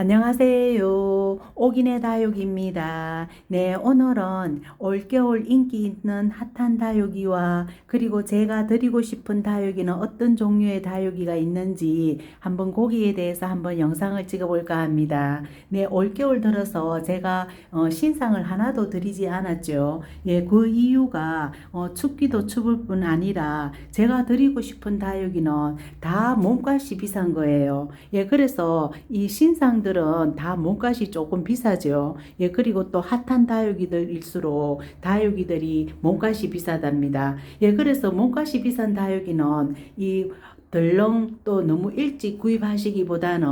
안녕하세요. 오기네 다육입니다. 네, 오늘은 올겨울 인기 있는 핫한 다육이와 그리고 제가 드리고 싶은 다육이는 어떤 종류의 다육이가 있는지 한번 거기에 대해서 한번 영상을 찍어볼까 합니다. 네, 올겨울 들어서 제가 어, 신상을 하나도 드리지 않았죠. 예, 그 이유가 어, 춥기도 추울 뿐 아니라 제가 드리고 싶은 다육이는 다 몸값이 비싼 거예요. 예, 그래서 이 신상들 은 다 몸값이 조금 비싸죠. 예, 그리고 또 핫한 다육이들일수록 다육이들이 몸값이 비싸답니다. 예, 그래서 몸값이 비싼 다육이는 이 덜렁 또 너무 일찍 구입하시기보다는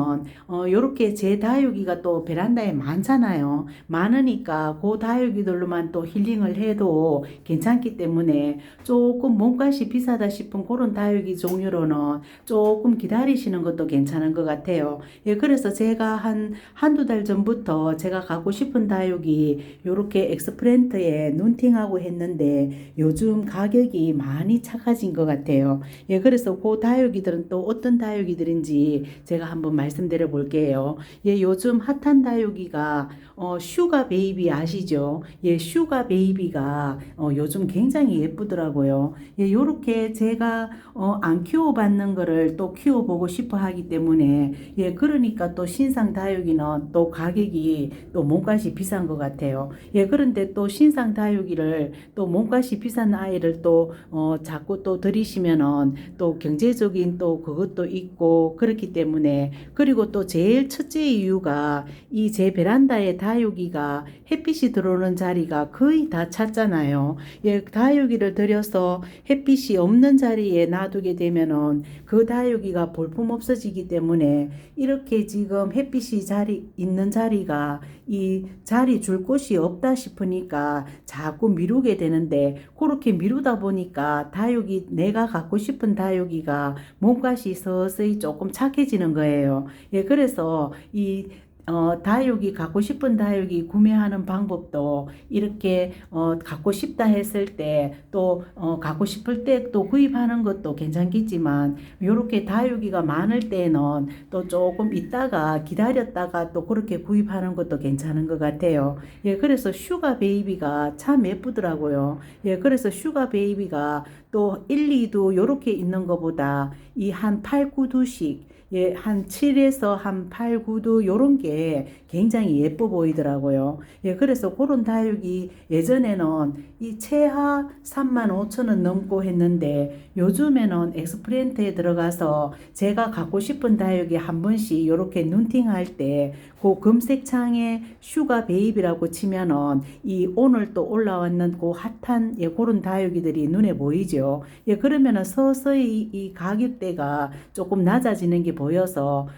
어 요렇게 제 다육이가 또 베란다에 많잖아요. 많으니까 그 다육이들로만 또 힐링을 해도 괜찮기 때문에 조금 몸값이 비싸다 싶은 그런 다육이 종류로는 조금 기다리시는 것도 괜찮은 것 같아요. 예, 그래서 제가 한 한두 달 전부터 제가 갖고 싶은 다육이 요렇게 엑스프렌트에 눈팅하고 했는데 요즘 가격이 많이 착해진 것 같아요. 예, 그래서 그 다육 이들은 또 어떤 다육이들인지 제가 한번 말씀드려 볼게요. 예, 요즘 핫한 다육이가 어, 슈가 베이비 아시죠? 예, 슈가 베이비가 어, 요즘 굉장히 예쁘더라고요. 예, 요렇게 제가 어, 안 키워봤는 거를 또 키워보고 싶어 하기 때문에 예, 그러니까 또 신상 다육이는 또 가격이 또 몸값이 비싼 것 같아요. 예, 그런데 또 신상 다육이를 또 몸값이 비싼 아이를 또 어, 자꾸 또 들이시면은 또 경제적인 또 그것도 있고 그렇기 때문에 그리고 또 제일 첫째 이유가 이 제 베란다에 다육이가 햇빛이 들어오는 자리가 거의 다 찼잖아요. 예, 다육이를 들여서 햇빛이 없는 자리에 놔두게 되면은 그 다육이가 볼품 없어지기 때문에 이렇게 지금 햇빛이 자리 있는 자리가 이 자리 줄 곳이 없다 싶으니까 자꾸 미루게 되는데 그렇게 미루다 보니까 다육이 내가 갖고 싶은 다육이가 몸값이 서서히 조금 착해지는 거예요. 예, 그래서 이 어, 다육이 갖고 싶은 다육이 구매하는 방법도 이렇게 어, 갖고 싶다 했을 때또 어, 갖고 싶을 때 또 구입하는 것도 괜찮겠지만 이렇게 다육이가 많을 때는 또 조금 있다가 기다렸다가 또 그렇게 구입하는 것도 괜찮은 것 같아요. 예, 그래서 슈가 베이비가 참 예쁘더라고요. 예, 그래서 슈가 베이비가 또 1, 2도 요렇게 있는 것보다 이 한 8, 9두씩 예, 한 7에서 한 8, 9도 요런 게 굉장히 예뻐 보이더라고요. 예, 그래서 그런 다육이 예전에는 이 최하 3만 5천 원 넘고 했는데 요즘에는 엑스프렌트에 들어가서 제가 갖고 싶은 다육이 한 번씩 요렇게 눈팅할 때 그 검색창에 슈가 베이비라고 치면은 이 오늘 또 올라왔는 그 핫한 예, 그런 다육이들이 눈에 보이죠. 예, 그러면은 서서히 이 가격대가 조금 낮아지는 게 보여서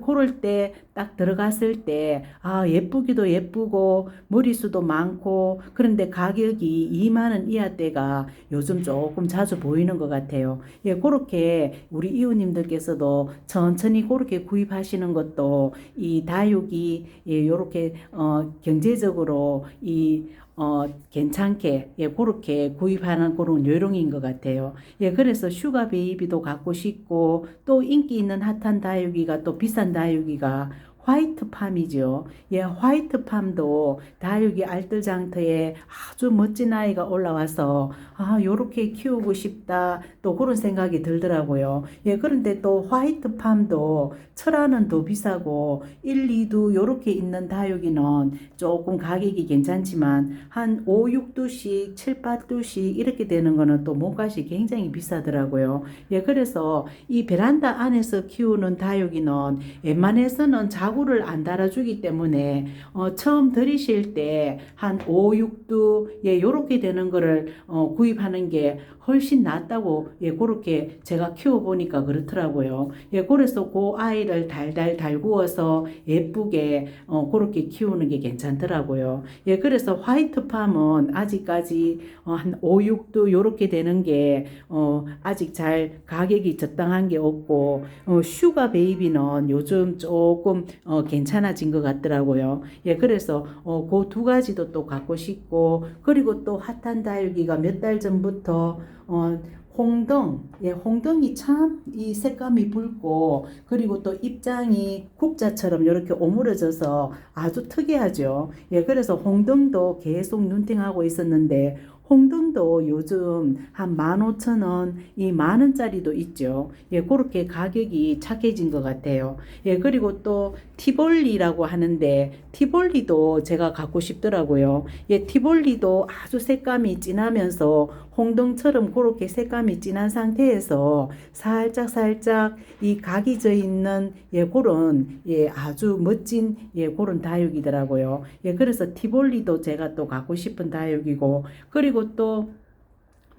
그럴, 때 딱 들어갔을 때, 아, 예쁘기도 예쁘고, 머리수도 많고, 그런데 가격이 2만 원 이하 때가 요즘 조금 자주 보이는 것 같아요. 예, 그렇게 우리 이웃님들께서도 천천히 그렇게 구입하시는 것도 이 다육이, 예, 요렇게, 어, 경제적으로 이, 어, 괜찮게, 예, 그렇게 구입하는 그런 요령인 것 같아요. 예, 그래서 슈가 베이비도 갖고 싶고, 또 인기 있는 핫한 다육이가 또 비싼 다육이가 화이트 팜이죠. 예, 화이트 팜도 다육이 알뜰장터에 아주 멋진 아이가 올라와서 아, 요렇게 키우고 싶다. 또 그런 생각이 들더라고요. 예, 그런데 또 화이트 팜도 철화는 더 비싸고 1, 2두 요렇게 있는 다육이는 조금 가격이 괜찮지만 한 5, 6두씩 7, 8두씩 이렇게 되는 거는 또 몸값이 굉장히 비싸더라고요. 예, 그래서 이 베란다 안에서 키우는 다육이는 웬만해서는 자 구를 안 달아주기 때문에 어, 처음 들이실 때 한 5, 6두 예, 요렇게 되는 거를 어, 구입하는 게 훨씬 낫다고 예, 그렇게 제가 키워 보니까 그렇더라고요. 예, 그래서 그 아이를 달달 달구어서 예쁘게 어, 그렇게 키우는 게 괜찮더라고요. 예, 그래서 화이트 팜은 아직까지 어, 한 5, 6도 요렇게 되는 게 어, 아직 잘 가격이 적당한 게 없고 어, 슈가 베이비는 요즘 조금 어, 괜찮아진 것 같더라고요. 예, 그래서 어, 그 두 가지도 또 갖고 싶고 그리고 또 핫한 다육이가 몇 달 전부터 어, 홍등, 예, 홍등이 참 이 색감이 붉고 그리고 또 입장이 국자처럼 이렇게 오므려져서 아주 특이하죠. 예, 그래서 홍등도 계속 눈팅하고 있었는데 홍등도 요즘 한 15,000원, 이 만원짜리도 있죠. 예, 그렇게 가격이 착해진 것 같아요. 예, 그리고 또 티볼리라고 하는데 티볼리도 제가 갖고 싶더라고요. 예, 티볼리도 아주 색감이 진하면서 홍등처럼 그렇게 색감이 진한 상태에서 살짝 살짝 이 각이 져 있는 예, 그런 예, 아주 멋진 예, 그런 다육이더라고요. 예, 그래서 티볼리도 제가 또 갖고 싶은 다육이고 그리고 또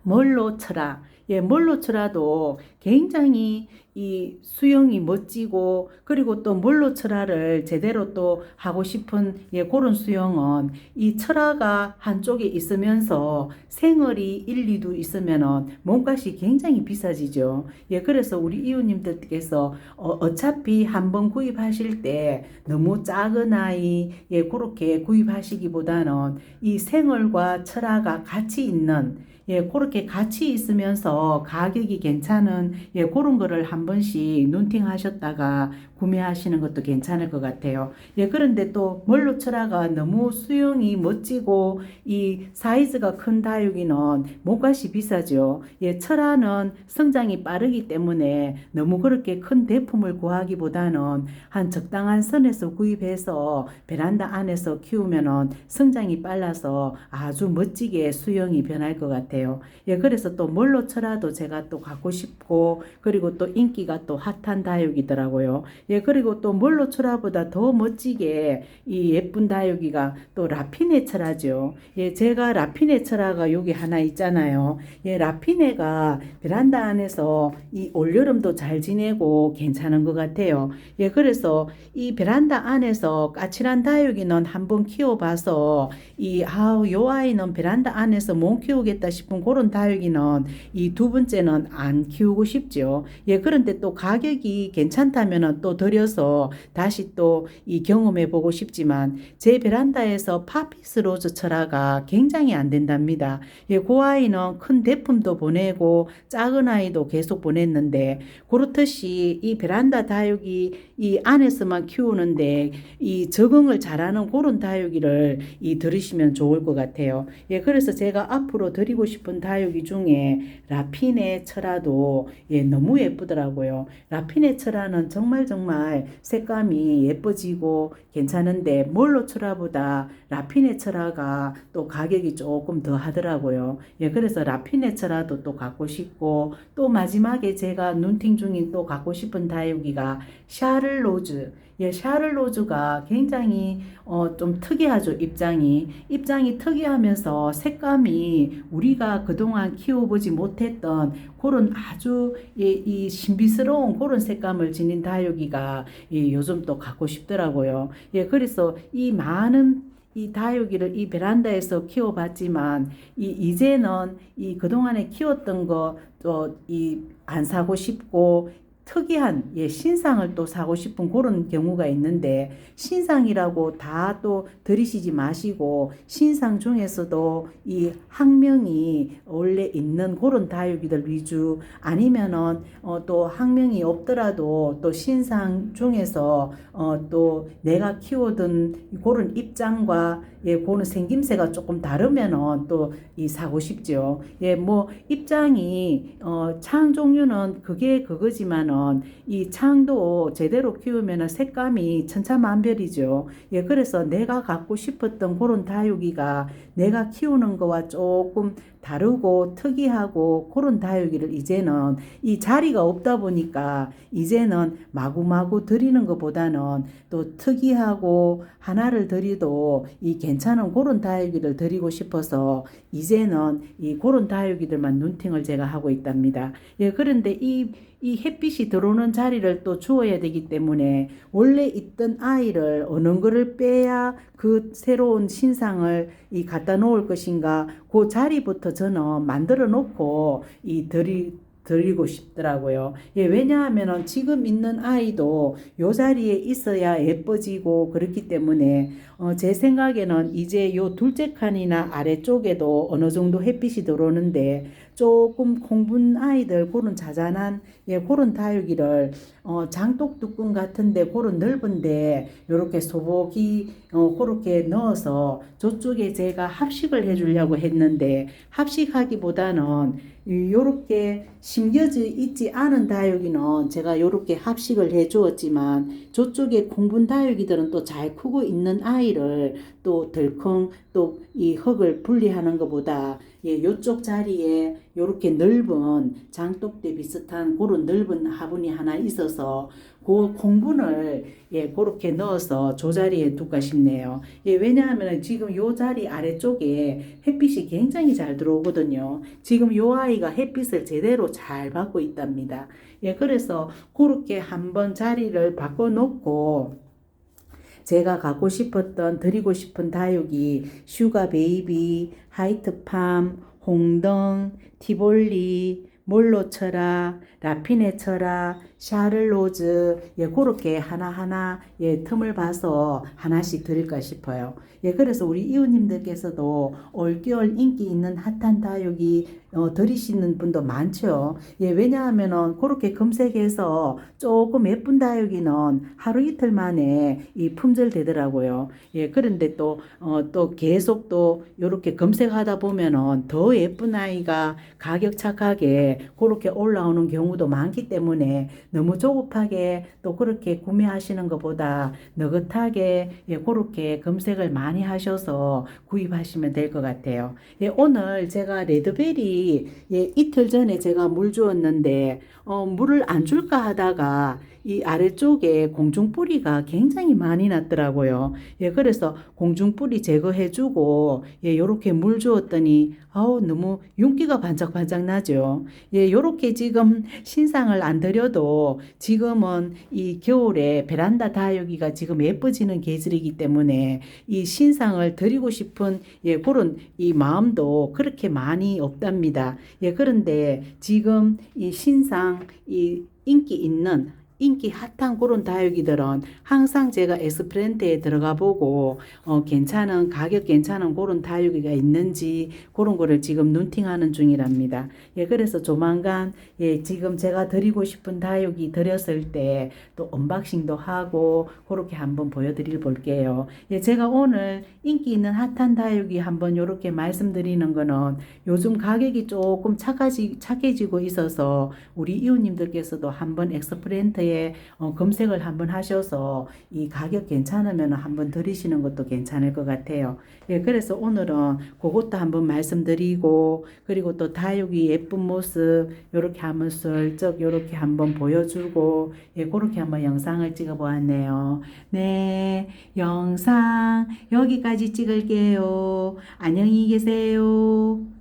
멀로철아 예, 멀로철아도 굉장히 이 수영이 멋지고 그리고 또 멀로철아를 제대로 또 하고 싶은 예, 그런 수영은 이 철아가 한쪽에 있으면서 생얼이 1, 2도 있으면은 몸값이 굉장히 비싸지죠. 예, 그래서 우리 이웃님들께서 어, 어차피 한번 구입하실 때 너무 작은 아이 예, 그렇게 구입하시기보다는 이 생얼과 철아가 같이 있는 예, 그렇게 같이 있으면서 가격이 괜찮은 예, 그런 거를 한 번씩 눈팅 하셨다가 구매하시는 것도 괜찮을 것 같아요. 예, 그런데 또 멀로철화가 너무 수영이 멋지고 이 사이즈가 큰 다육이는 몸값이 비싸죠. 예, 철화는 성장이 빠르기 때문에 너무 그렇게 큰 대품을 구하기보다는 한 적당한 선에서 구입해서 베란다 안에서 키우면은 성장이 빨라서 아주 멋지게 수영이 변할 것 같아요. 예, 그래서 또 멀로철화도 제가 또 갖고 싶고 그리고 또 인기가 또 핫한 다육이더라고요. 예, 그리고 또 멀로철화보다 더 멋지게 이 예쁜 다육이가 또 라피네 철화죠. 예, 제가 라피네 철화가 여기 하나 있잖아요. 예, 라피네가 베란다 안에서 이 올여름도 잘 지내고 괜찮은 것 같아요. 예, 그래서 이 베란다 안에서 까칠한 다육이는 한번 키워봐서 이 아우 요 아이는 베란다 안에서 못 키우겠다 싶은 그런 다육이는 이 두 번째는 안 키우고 싶죠. 예, 그런데 또 가격이 괜찮다면은 또 들여서 다시 또 이 경험해 보고 싶지만 제 베란다에서 파피스 로즈 철화가 굉장히 안 된답니다. 예, 그 아이는 큰 대품도 보내고 작은 아이도 계속 보냈는데 그렇듯이 이 베란다 다육이 이 안에서만 키우는데 이 적응을 잘하는 그런 다육이를 이 들으시면 좋을 것 같아요. 예, 그래서 제가 앞으로 드리고 싶은 다육이 중에 라피네 철화도 예, 너무 예쁘더라고요. 라피네 철화는 정말 정말 색감이 예뻐지고 괜찮은데 몰로 철화보다 라피네 철화가 또 가격이 조금 더 하더라고요. 예, 그래서 라피네 철화도 또 갖고 싶고 또 마지막에 제가 눈팅 중인 또 갖고 싶은 다육이가 샤를로즈 예, 샤를로즈가 굉장히 어, 좀 특이하죠, 입장이. 입장이 특이하면서 색감이 우리가 그동안 키워보지 못했던 그런 아주 이, 이 신비스러운 그런 색감을 지닌 다육이가 예, 요즘 또 갖고 싶더라고요. 예, 그래서 이 많은 이 다육이를 이 베란다에서 키워봤지만 이 이제는 이 그동안에 키웠던 거또이안 사고 싶고 특이한 예, 신상을 또 사고 싶은 그런 경우가 있는데 신상이라고 다 또 들이시지 마시고 신상 중에서도 이 학명이 원래 있는 그런 다육이들 위주 아니면은 어, 또 학명이 없더라도 또 신상 중에서 어, 또 내가 키우던 그런 입장과 예, 그는 생김새가 조금 다르면은 또 이 사고 싶죠. 예, 뭐 입장이 어, 창 종류는 그게 그거지만은 이 창도 제대로 키우면은 색감이 천차만별이죠. 예, 그래서 내가 갖고 싶었던 그런 다육이가 내가 키우는 거와 조금 다르고 특이하고 그런 다육이를 이제는 이 자리가 없다 보니까 이제는 마구마구 드리는 것보다는 또 특이하고 하나를 드리도 이 괜찮은 그런 다육이를 드리고 싶어서 이제는 이 그런 다육이들만 눈팅을 제가 하고 있답니다. 예, 그런데 이, 이 햇빛이 들어오는 자리를 또 주어야 되기 때문에 원래 있던 아이를 어느 거를 빼야 그 새로운 신상을 이 갖다 놓을 것인가 그 자리부터 저는 만들어 놓고 이 드리 드리고 싶더라고요. 예, 왜냐하면은 지금 있는 아이도 요 자리에 있어야 예뻐지고 그렇기 때문에 어, 제 생각에는 이제 요 둘째 칸이나 아래쪽에도 어느 정도 햇빛이 들어오는데 조금 공분 아이들 그런 자잘한 예 그런 다육이를 어 장독 뚜껑 같은데 그런 넓은데 요렇게 소복이 어 그렇게 넣어서 저쪽에 제가 합식을 해주려고 했는데 합식하기보다는 이 요렇게 심겨져 있지 않은 다육이는 제가 요렇게 합식을 해 주었지만 저쪽에 공분 다육이들은 또 잘 크고 있는 아이를 또 덜컹 또 이 흙을 분리하는 것보다 예, 요쪽 자리에 요렇게 넓은 장독대 비슷한 그런 넓은 화분이 하나 있어서 그 공분을 예, 그렇게 넣어서 저 자리에 두까 싶네요. 예, 왜냐하면 지금 요 자리 아래쪽에 햇빛이 굉장히 잘 들어오거든요. 지금 요 아이가 햇빛을 제대로 잘 받고 있답니다. 예, 그래서 그렇게 한번 자리를 바꿔 놓고 제가 갖고 싶었던 드리고 싶은 다육이 슈가 베이비, 하이트팜, 홍덩, 티볼리, 몰로처라, 라피네처라, 샤를로즈, 예, 그렇게 하나하나, 예, 틈을 봐서 하나씩 드릴까 싶어요. 예, 그래서 우리 이웃님들께서도 올겨울 인기 있는 핫한 다육이, 어, 들이시는 분도 많죠. 예, 왜냐하면은 그렇게 검색해서 조금 예쁜 다육이는 하루 이틀 만에 이 품절 되더라고요. 예, 그런데 또, 어, 또 계속 또 요렇게 검색하다 보면은 더 예쁜 아이가 가격 착하게 그렇게 올라오는 경우도 많기 때문에 너무 조급하게 또 그렇게 구매하시는 것보다 느긋하게 예, 그렇게 검색을 많이 하셔서 구입하시면 될 것 같아요. 예, 오늘 제가 레드베리 예, 이틀 전에 제가 물 주었는데 어, 물을 안 줄까 하다가 이 아래쪽에 공중뿌리가 굉장히 많이 났더라고요. 예, 그래서 공중뿌리 제거해주고, 예, 요렇게 물 주었더니, 아우, 너무 윤기가 반짝반짝 나죠. 예, 요렇게 지금 신상을 안 드려도 지금은 이 겨울에 베란다 다육이가 지금 예뻐지는 계절이기 때문에 이 신상을 드리고 싶은, 예, 그런 이 마음도 그렇게 많이 없답니다. 예, 그런데 지금 이 신상, 이 인기 있는 인기 핫한 그런 다육이들은 항상 제가 에스프렌트에 들어가 보고 어, 괜찮은 가격 괜찮은 그런 다육이가 있는지 그런 거를 지금 눈팅하는 중이랍니다. 예, 그래서 조만간 예, 지금 제가 드리고 싶은 다육이 드렸을 때 또 언박싱도 하고 그렇게 한번 보여드릴 볼게요. 예, 제가 오늘 인기 있는 핫한 다육이 한번 이렇게 말씀드리는 거는 요즘 가격이 조금 착하지, 착해지고 있어서 우리 이웃님들께서도 한번 엑스프렌트 에 어, 검색을 한번 하셔서 이 가격 괜찮으면 한번 들이시는 것도 괜찮을 것 같아요. 예, 그래서 오늘은 그것도 한번 말씀드리고 그리고 또 다육이 예쁜 모습 요렇게 한번 슬쩍 요렇게 한번 보여주고 예, 그렇게 한번 영상을 찍어 보았네요. 네, 영상 여기까지 찍을게요. 안녕히 계세요.